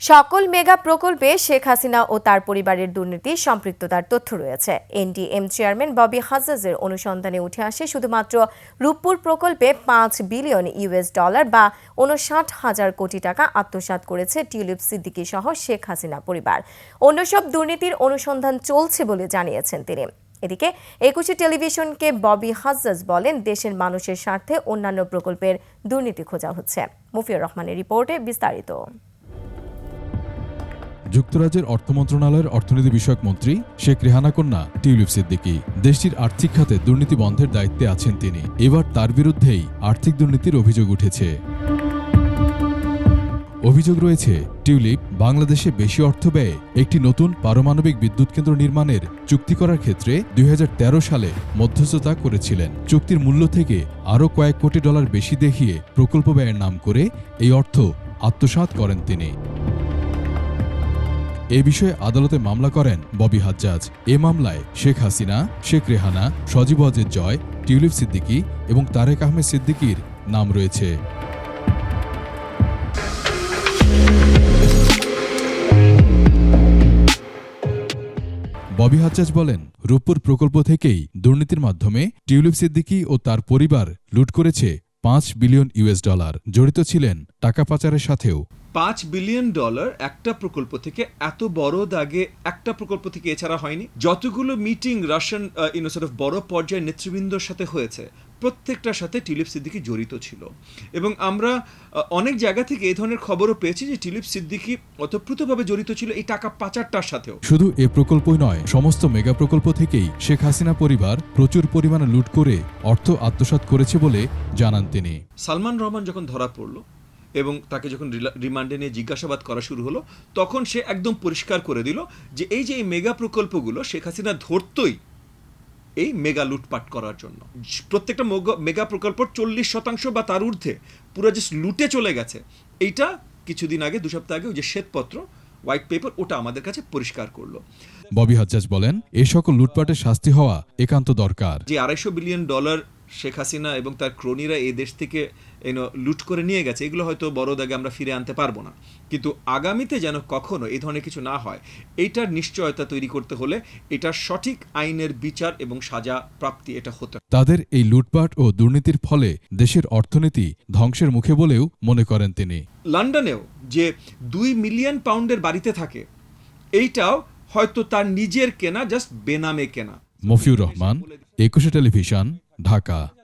সকল মেগা প্রকল্পে শেখ হাসিনা ও তার পরিবারের দুর্নীতি, সম্পৃক্ততার তথ্য রয়েছে। এনডিএম চেয়ারম্যান ববি হাজাজের অনুসন্ধানে উঠে আসে শুধুমাত্র রূপপুর প্রকল্পে পাঁচ বিলিয়ন ইউএস ডলার বা উনষাট হাজার কোটি টাকা আত্মসাৎ করেছে টিউলিপ সিদ্দিকী সহ শেখ হাসিনা পরিবার। অন্য সব দুর্নীতির অনুসন্ধান চলছে বলে জানিয়েছেন তিনি। এদিকে একুশে টেলিভিশনকে ববি হাজ্জাজ বলেন, দেশের মানুষের স্বার্থে অন্যান্য প্রকল্পের দুর্নীতি খোঁজা হচ্ছে। মুফিউর রহমানের রিপোর্টে বিস্তারিত। যুক্তরাজ্যের অর্থ মন্ত্রণালয়ের অর্থনীতি বিষয়ক মন্ত্রী শেখ রেহানা কন্যা, টিউলিপ সিদ্দিকী। দেশটির আর্থিক খাতে দুর্নীতি বন্ধের দায়িত্বে আছেন তিনি। এবার তার বিরুদ্ধেই আর্থিক দুর্নীতির অভিযোগ উঠেছে। অভিযোগ রয়েছে, টিউলিপ বাংলাদেশে বেশি অর্থ ব্যয়ে একটি নতুন পারমাণবিক বিদ্যুৎ কেন্দ্র নির্মাণের চুক্তি করার ক্ষেত্রে দুই হাজার তেরো সালে মধ্যস্থতা করেছিলেন। চুক্তির মূল্য থেকে আরও কয়েক কোটি ডলার বেশি দেখিয়ে প্রকল্প ব্যয়ের নাম করে এই অর্থ আত্মসাৎ করেন তিনি। এ বিষয়ে আদালতে মামলা করেন ববি হাজ্জাজ। এ মামলায় শেখ হাসিনা, শেখ রেহানা, সজীব ওয়াজেদ জয়, টিউলিপ সিদ্দিকী এবং তারেক আহমেদ সিদ্দিকীর নাম রয়েছে। ববি হাজ্জাজ বলেন, রূপপুর প্রকল্প থেকেই দুর্নীতির মাধ্যমে টিউলিপ সিদ্দিকী ও তার পরিবার লুট করেছে পাঁচ বিলিয়ন ইউএস ডলার। জড়িত ছিলেন টাকা পাচারের সাথেও। পাঁচ বিলিয়ন ডলার একটা প্রকল্প থেকে এত বড় দাগে একটা প্রকল্প থেকে এছাড়া হয়নি। যতগুলো মিটিং রাশিয়ান ইউনোসেট অফ বড় পর্যায়ের নেতৃবৃন্দর সাথে হয়েছে প্রত্যেকটার সাথে টিলিপ সিদ্দিকি জড়িত ছিল। এবং আমরা অনেক জায়গা থেকে এই ধরনের খবরও পেয়েছি যে টিলিপ সিদ্দিকি অতপ্রুতভাবে জড়িত ছিল এই টাকা পাচারটার সাথেও। শুধু এ প্রকল্পই নয় সমস্ত মেগা প্রকল্প থেকেই শেখ হাসিনা পরিবার প্রচুর পরিমাণে লুট করে অর্থ আত্মসাৎ করেছে বলে জানান তিনি। সালমান রহমান যখন ধরা পড়ল এবং তাকে যখন রিমান্ডে নিয়ে জিজ্ঞাসাবাদ করা শুরু হলো তখন সে একদম পরিষ্কার করে দিল যে এই যে এই মেগা প্রকল্পগুলো শেখ হাসিনা ধরতই এই মেগা লুটপাট করার জন্য। প্রত্যেকটা মোগ- প্রকল্প চল্লিশ শতাংশ বা তার ঊর্ধ্বে পুরো যে লুটে চলে গেছে। এইটা কিছুদিন আগে দু সপ্তাহ আগে ওই যে শ্বেতপত্র হোয়াইট পেপার ওটা আমাদের কাছে পরিষ্কার করল। ববি হাজ্জাজ বলেন এই সকল লুটপাটের শাস্তি হওয়া একান্ত দরকার। যে আড়াইশো বিলিয়ন ডলার শেখ হাসিনা এবং তার ক্রোনিরা এই দেশ থেকে এনো লুট করে নিয়ে গেছে এগুলো হয়তো বড় দাগে আমরা ফিরে আনতে পারব না। কিন্তু আগামীতে যেন কখনো এই ধরনের কিছু না হয় এইটার নিশ্চয়তা তৈরি করতে হলে এটার সঠিক আইনের বিচার এবং সাজা প্রাপ্তি এটা হতে। তাদের এই লুটপাট ও দুর্নীতির ফলে দেশের অর্থনীতি ধ্বংসের মুখে বলেও মনে করেন তিনি। লন্ডনেও যে দুই মিলিয়ন পাউন্ডের বাড়িতে থাকে এইটাও হয়তো তার নিজের কেনা জাস্ট বেনামে কেনা। মফিউর রহমান একুশে টেলিভিশন। ढाका।